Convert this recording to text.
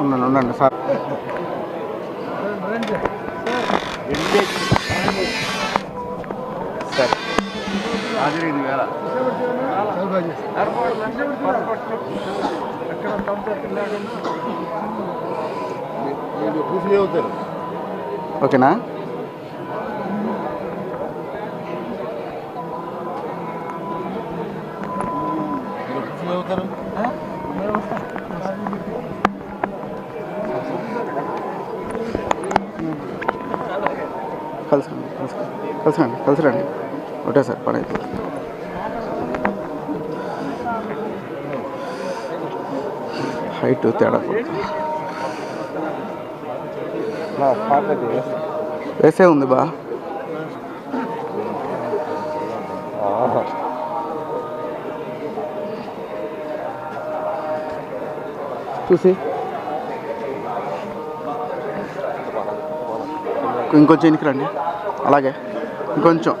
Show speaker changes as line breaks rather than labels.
ఉండండి ఉండండి సార్. సరే. హాజరు ఎనిమిది వేల ఓకేనా? కలుసుకోండి కలుసుకోండి. కలుసుకోండి కలిసిరండి. ఒకటే సార్ పని అయిపోతుంది హైట్ తేడా. వేసే. ఉంది బా. చూసి. ఇంకొంచెం ఎనికి రండి అలాగే. ఇంకొంచెం.